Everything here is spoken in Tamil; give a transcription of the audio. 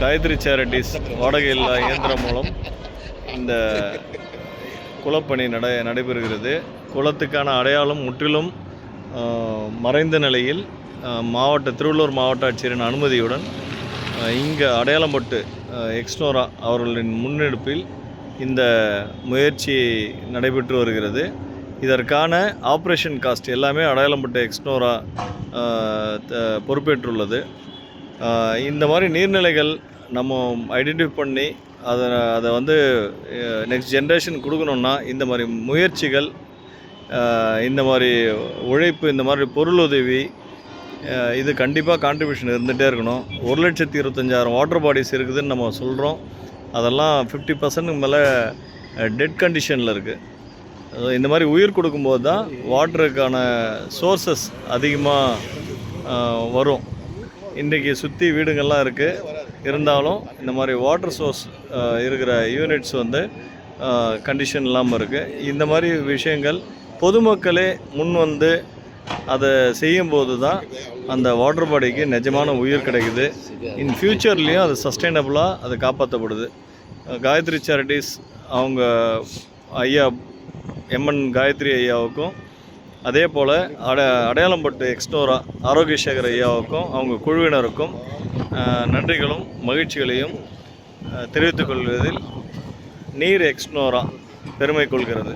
காயத்ரி சேரிட்டிஸ் வாடகை இல்லா இயந்திரம் மூலம் இந்த குளப்பணி நட நடைபெறுகிறது. குளத்துக்கான அடையாளம் முற்றிலும் மறைந்த நிலையில் மாவட்ட திருவள்ளூர் மாவட்ட ஆட்சியரின் அனுமதியுடன் இங்கே அடையாளம்பட்டு ஆஹ், எக்ஸ்னோரா அவர்களின் முன்னெடுப்பில் இந்த முயற்சி நடைபெற்று வருகிறது. இதற்கான ஆப்ரேஷன் காஸ்ட் எல்லாமே அடையாளம்பட்டு எக்ஸ்னோரா த- பொறுப்பேற்றுள்ளது. இந்த மாதிரி நீர்நிலைகள் நம்ம ஐடென்டிஃபை பண்ணி அதை அதை வந்து நெக்ஸ்ட் ஜென்ரேஷன் கொடுக்கணுன்னா இந்த மாதிரி முயற்சிகள் இந்த மாதிரி உழைப்பு இந்த மாதிரி பொருளுதவி இது கண்டிப்பாக கான்ட்ரிபியூஷன் இருந்துகிட்டே இருக்கணும். ஒரு லட்சத்தி இருபத்தஞ்சாயிரம் வாட்டர் பாடிஸ் இருக்குதுன்னு நம்ம சொல்கிறோம் அதெல்லாம் ஃபிஃப்டி பர்சன்ட்டுக்கு மேலே டெட் கண்டிஷனில் இருக்குது இந்த மாதிரி உயிர் கொடுக்கும்போது தான் வாட்டருக்கான சோர்சஸ் அதிகமாக வரும். இன்றைக்கி சுற்றி வீடுங்கள்லாம் இருக்குது இருந்தாலும் இந்த மாதிரி வாட்டர் சோர்ஸ் இருக்கிற யூனிட்ஸ் வந்து கண்டிஷன் இல்லாமல் இருக்குது இந்த மாதிரி விஷயங்கள் பொதுமக்களே முன் வந்து அதை செய்யும்போது தான் அந்த வாட்டர் பாடிக்கு நிஜமான உயிர் கிடைக்குது. இன் ஃப்யூச்சர்லேயும் அது சஸ்டைனபுளாக அது காப்பாற்றப்படுது காயத்ரி சேரிட்டிஸ் அவங்க ஐயா எம்என் காயத்ரி ஐயாவுக்கும் அதே போல் அட அடையாளம்பட்டு எக்ஸ்னோரா ஆரோக்கிய சேகர் ஐயாவுக்கும் அவங்க குழுவினருக்கும் நன்றிகளும் மகிழ்ச்சிகளையும் தெரிவித்துக் கொள்வதில் நீர் எக்ஸ்னோரா பெருமை கொள்கிறது.